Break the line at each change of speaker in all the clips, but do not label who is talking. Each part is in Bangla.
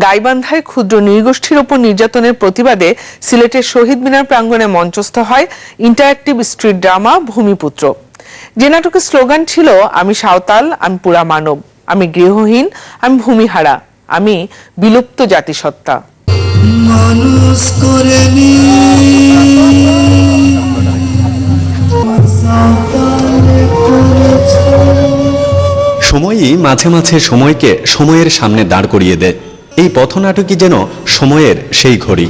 গাইবান্ধায় ক্ষুদ্র নৃগোষ্ঠীর ওপর নির্যাতনের প্রতিবাদে সিলেটের শহীদ মিনার প্রাঙ্গণে মঞ্চস্থ হয় ইন্টারঅ্যাক্টিভ স্ট্রিট ড্রামা ভূমিপুত্র। যে নাটকের স্লোগান ছিল আমি সাঁওতাল আমি পুরা মানব আমি গৃহহীন আমি ভূমিহারা আমি বিলুপ্ত জাতিসত্তা।
মানুষ করে
সময়ই মাঝে মাঝে সময়কে সময়ের সামনে দাঁড় করিয়ে দেয়। এই পথনাটকই যেন সময়ের সেই ঘড়ি।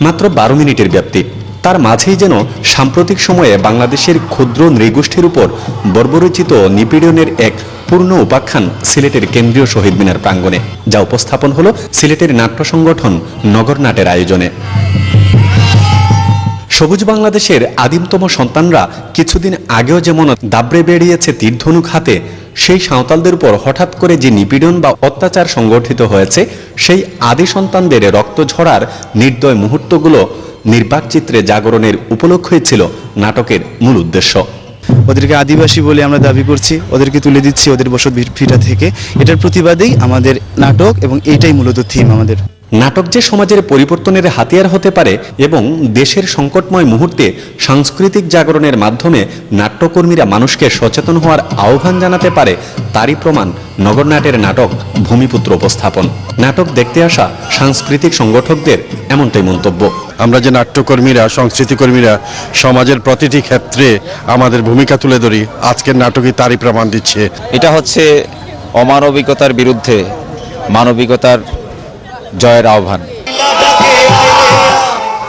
মাত্র বারো মিনিটের ব্যাপ্তি। তার মাঝেই যেন সাম্প্রতিক সময়ে বাংলাদেশের ক্ষুদ্র নৃগোষ্ঠীর উপর বর্বরচিত নিপীড়নের এক পূর্ণ উপাখ্যান সিলেটের কেন্দ্রীয় শহীদ মিনার প্রাঙ্গণে, যা উপস্থাপন হলো সিলেটের নাট্য সংগঠন নগর নাটের আয়োজনে। সবুজ বাংলাদেশের আদিমতম সন্তানরা কিছুদিন আগেও যেমন দাবড়ে বেরিয়েছে তীরধনুক হাতে সেই সাঁওতালদের উপর হঠাৎ করে যে নিপীড়ন বা অত্যাচার সংগঠিত হয়েছে, সেই আদি সন্তানদের রক্ত ঝরার নির্দয় মুহূর্তগুলো নির্বাক চিত্রে জাগরণের উপলক্ষই ছিল নাটকের মূল উদ্দেশ্য।
ওদেরকে আদিবাসী বলে আমরা দাবি করছি, ওদেরকে তুলে দিচ্ছি ওদের বসত ভিটা থেকে। এটার প্রতিবাদেই আমাদের নাটক এবং এইটাই মূলত থিম আমাদের।
নাটক যে সমাজের পরিবর্তনের হাতিয়ার হতে পারে এবং দেশের সংকটময় মুহূর্তে সাংস্কৃতিক জাগরণের মাধ্যমে নাট্যকর্মীরা মানুষকে সচেতন হওয়ার আহ্বান জানাতে পারে তারই প্রমাণ নগরনাটের নাটক ভূমিপুত্র উপস্থাপন। নাটক দেখতে আসা সাংস্কৃতিক সংগঠকদের এমনটাই মন্তব্য।
আমরা যে নাট্যকর্মীরা সংস্কৃতিকর্মীরা সমাজের প্রতিটি ক্ষেত্রে আমাদের ভূমিকা তুলে ধরি আজকের নাটকই তারই প্রমাণ দিচ্ছে।
এটা হচ্ছে অমানবিকতার বিরুদ্ধে মানবিকতার জয়ের আহ্বান।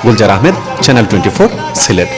Gulzar Ahmed channel twenty Sylhet.